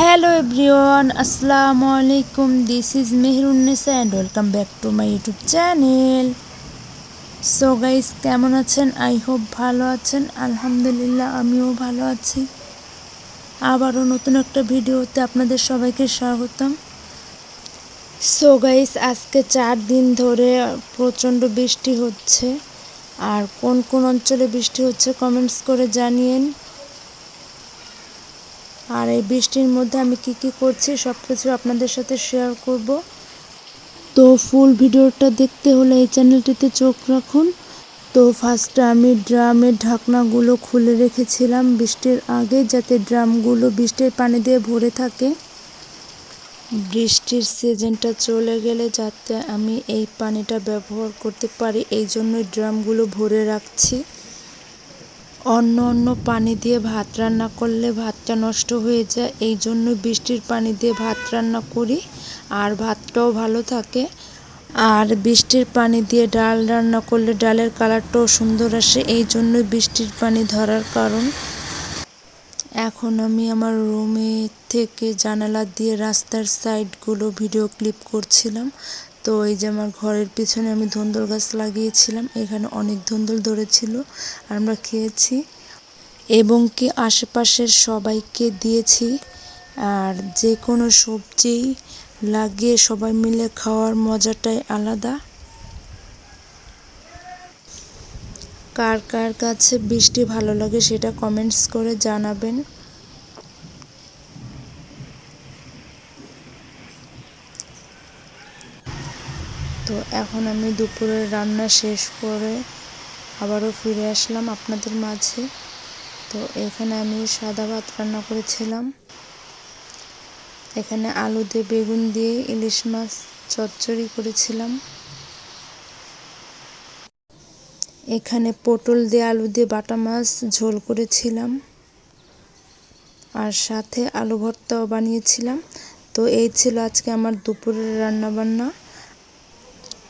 Hello everyone আসসালামু আলাইকুম this is Mehrunnesa and welcome back to my YouTube channel so guys কেমন আছেন? I hope ভালো আছেন। আলহামদুলিল্লাহ, আমিও ভালো আছি। আবারও নতুন একটা ভিডিওতে আপনাদের সবাইকে স্বাগতম। সো গাইস আজকে চার দিন ধরে প্রচণ্ড বৃষ্টি হচ্ছে। আর কোন কোন অঞ্চলে বৃষ্টি হচ্ছে কমেন্টস করে জানিয়েন। আর এই বৃষ্টির মধ্যে আমি কি কি করছি সব কিছু আপনাদের সাথে শেয়ার করব। তো ফুল ভিডিওটা দেখতে হলে এই চ্যানেলটিতে চোখ রাখুন। তো ফার্স্টে আমি ড্রামের ঢাকনাগুলো খুলে রেখেছিলাম বৃষ্টির আগে যাতে ড্রামগুলো বৃষ্টির পানি দিয়ে ভরে থাকে। বৃষ্টির সিজনটা চলে গেলে যাতে আমি এই পানিটা ব্যবহার করতে পারি, এই জন্যই ড্রামগুলো ভরে রাখছি। অন্য অন্য পানি দিয়ে ভাত রান্না করলে ভাতটা নষ্ট হয়ে যায়। এই জন্য বৃষ্টির পানি দিয়ে ভাত রান্না করি, আর ভাতটাও ভালো থাকে। আর বৃষ্টির পানি দিয়ে ডাল রান্না করলে ডালের কালারটাও সুন্দর আসে, এই জন্য বৃষ্টির পানি ধরার কারণ। এখন আমি আমার রুমে থেকে জানালা দিয়ে রাস্তার সাইডগুলো ভিডিও ক্লিপ করছিলাম। তো এই যে আমার ঘরের পিছনে আমি ধুন্দল গাছ লাগিয়েছিলাম, এখানে অনেক ধুন্দল ধরেছিল, আর আমরা খেয়েছি। এবং কি আশেপাশের সবাইকে দিয়েছি, আর যে কোনো সবজি লাগিয়ে সবাই মিলে খাওয়ার মজাটাই আলাদা। কার কার কাছে বৃষ্টি ভালো লাগে সেটা কমেন্টস করে জানাবেন। তো এখন আমি দুপুরের রান্না শেষ করে আবারও ফিরে আসলাম আপনাদের মাঝে। তো এখানে আমি সাদা ভাত রান্না করেছিলাম। এখানে আলু দিয়ে বেগুন দিয়ে ইলিশ মাছ চচ্চড়ি করেছিলাম। এখানে পটল দিয়ে আলু দিয়ে বাটা মাছ ঝোল করেছিলাম। আর সাথে আলু ভর্তাও বানিয়েছিলাম। তো এই ছিল আজকে আমার দুপুরের রান্না বান্না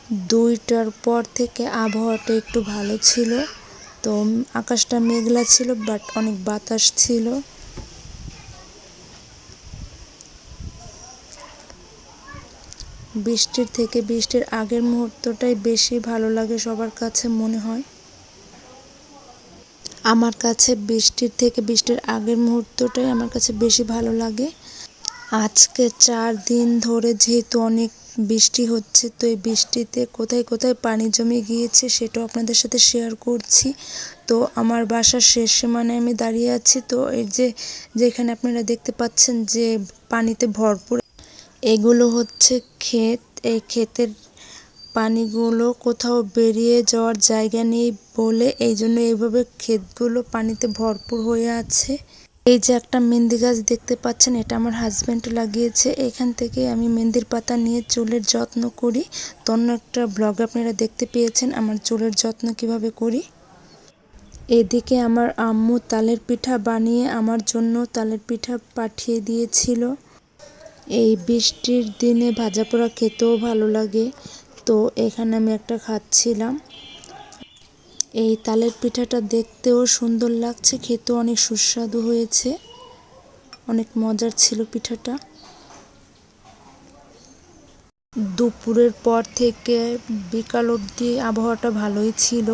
দুইটার পর থেকে আবহাওয়াটা একটু ভালো ছিল। তো আকাশটা মেঘলা ছিল বাট অনেক বাতাস ছিল। বৃষ্টির থেকে বৃষ্টির আগের মুহূর্তটাই বেশি ভালো লাগে সবার কাছে মনে হয়। আমার কাছে বৃষ্টির থেকে বৃষ্টির আগের মুহূর্তটাই আমার কাছে বেশি ভালো লাগে। আজকে চার দিন ধরে যেহেতু অনেক বৃষ্টি হচ্ছে, তো এই বৃষ্টিতে কোথায় কোথায় পানি জমে গিয়েছে সেটাও আপনাদের সাথে শেয়ার করছি। তো আমার বাসার শেষ সীমানে আমি দাঁড়িয়ে আছি, তো এই যে যেখানে আপনারা দেখতে পাচ্ছেন যে পানিতে ভরপুর এগুলো হচ্ছে ক্ষেত। এই ক্ষেতের পানিগুলো কোথাও বেরিয়ে যাওয়ার জায়গা নেই বলে এই জন্য এইভাবে ক্ষেতগুলো পানিতে ভরপুর হয়ে আছে। এই যে একটা মেহেন্দি গাছ দেখতে পাচ্ছেন, এটা আমার হাজব্যান্ড লাগিয়েছে। এখান থেকে আমি মেহেন্দির পাতা নিয়ে চুলের যত্ন করি। তো অন্য একটা ব্লগ আপনারা দেখতে পেয়েছেন, আমার চুলের যত্ন কীভাবে করি। এদিকে আমার আম্মু তালের পিঠা বানিয়ে আমার জন্য তালের পিঠা পাঠিয়ে দিয়েছিল। এই বৃষ্টির দিনে ভাজা পোড়া খেতেও ভালো লাগে। তো এখানে আমি একটা খাচ্ছিলাম। এই তালের পিঠাটা দেখতেও সুন্দর লাগছে, খেতেও অনেক সুস্বাদু হয়েছে। অনেক মজার ছিল পিঠাটা। দুপুরের পর থেকে বিকাল অবধি আবহাওয়াটা ভালোই ছিল।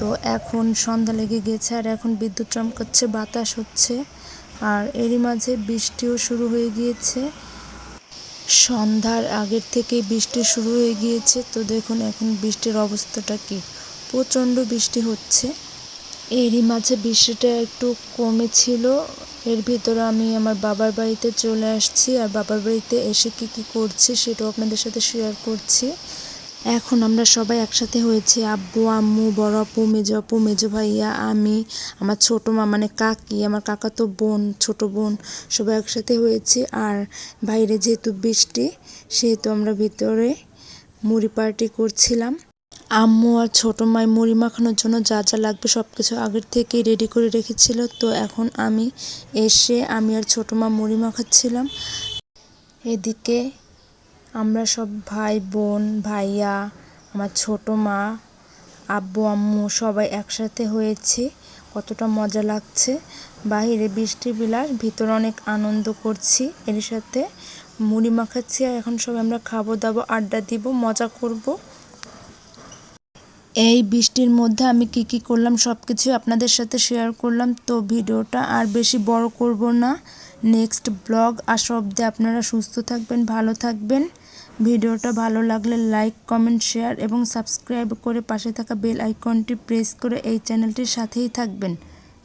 তো এখন সন্ধ্যা লেগে গেছে, আর এখন বিদ্যুৎ চমকাচ্ছে, বাতাস হচ্ছে, আর এরই মাঝে বৃষ্টিও শুরু হয়ে গিয়েছে। সন্ধ্যার আগের থেকেই বৃষ্টি শুরু হয়ে গিয়েছে। তো দেখুন এখন বৃষ্টির অবস্থাটা কি। প্রচণ্ড বৃষ্টি হচ্ছে। এরই মাঝে বৃষ্টিটা একটু কমেছিল। এর ভিতরে আমি আমার বাবার বাড়িতে চলে আসছি আর বাবার বাড়িতে এসে কি কি করছি সেটাও আপনাদের সাথে শেয়ার করছি। এখন আমরা সবাই একসাথে হয়েছি, আব্বু, আম্মু, বড় আপু, মেজো আপু, মেজো ভাইয়া, আমি, আমার ছোটো মা মানে কাকি, আমার কাকা তো বোন, ছোট বোন, সবাই একসাথে হয়েছি। আর বাইরে যেহেতু বৃষ্টি, সেহেতু আমরা ভিতরে মুড়ি পার্টি করছিলাম। আম্মু আর ছোটো মায় মুড়ি মাখানোর জন্য যা যা লাগবে সব কিছু আগের থেকেই রেডি করে রেখেছিল। তো এখন আমি এসে আমি আর ছোটো মা মুড়ি মাখাচ্ছিলাম। এদিকে আমরা সব ভাই বোন, ভাইয়া, আমার ছোটো মা, আব্বু, আম্মু সবাই একসাথে হয়েছি। কতটা মজা লাগছে। বাহিরে বৃষ্টি বিলাস, ভিতরে অনেক আনন্দ করছি। এর সাথে মুড়ি মাখাচ্ছি আর এখন সবাই আমরা খাব দাবো আড্ডা দিব, মজা করব। এই বৃষ্টির মধ্যে আমি কি কি করলাম সব কিছু আপনাদের সাথে শেয়ার করলাম। তো ভিডিওটা আর বেশি বড় করব না। নেক্সট ব্লগ আসা অব্দি আপনারা সুস্থ থাকবেন, ভালো থাকবেন। ভিডিওটা ভালো লাগলে লাইক কমেন্ট শেয়ার এবং সাবস্ক্রাইব করে পাশে থাকা বেল আইকনটি প্রেস করে এই চ্যানেলটির সাথেই থাকবেন।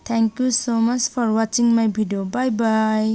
Thank you so much for watching my video bye bye